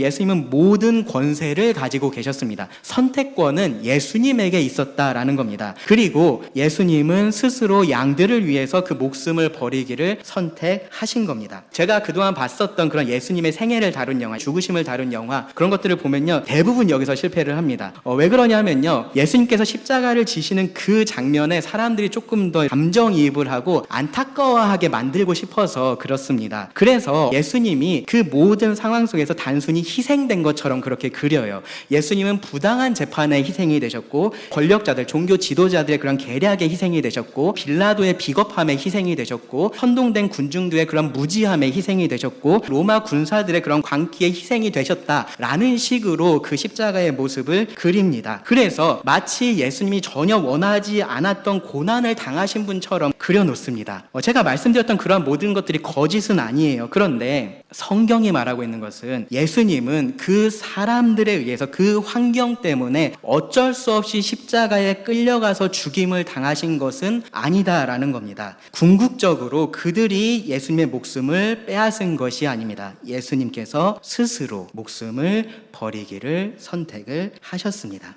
예수님은 모든 권세를 가지고 계셨습니다. 선택권은 예수님에게 있었다라는 겁니다. 그리고 예수님은 스스로 양들을 위해서 그 목숨을 버리기를 선택하신 겁니다. 제가 그동안 봤었던 그런 예수님의 생애를 다룬 영화, 죽으심을 다룬 영화, 그런 것들을 보면요. 대부분 여기서 실패를 합니다. 어, 왜 그러냐면요. 예수님께서 십자가를 지시는 그 장면에 사람들이 조금 더 감정이입을 하고 안타까워하게 만들고 싶어서 그렇습니다. 그래서 예수님이 그 모든 상황 속에서 단순히 희생된 것처럼 그렇게 그려요. 예수님은 부당한 재판에 희생이 되셨고 권력자들, 종교 지도자들의 그런 계략에 희생이 되셨고 빌라도의 비겁함에 희생이 되셨고 선동된 군중들의 그런 무지함에 희생이 되셨고 로마 군사들의 그런 광기에 희생이 되셨다라는 식으로 그 십자가의 모습을 그립니다. 그래서 마치 예수님이 전혀 원하지 않았던 고난을 당하신 분처럼 그려놓습니다. 어, 제가 말씀드렸던 그러한 모든 것들이 거짓은 아니에요. 그런데 성경이 말하고 있는 것은 예수님은 그 사람들에 의해서 그 환경 때문에 어쩔 수 없이 십자가에 끌려가서 죽임을 당하신 것은 아니다라는 겁니다. 궁극적으로 그들이 예수님의 목숨을 빼앗은 것이 아닙니다. 예수님께서 스스로 목숨을 버리기를 선택을 하셨습니다.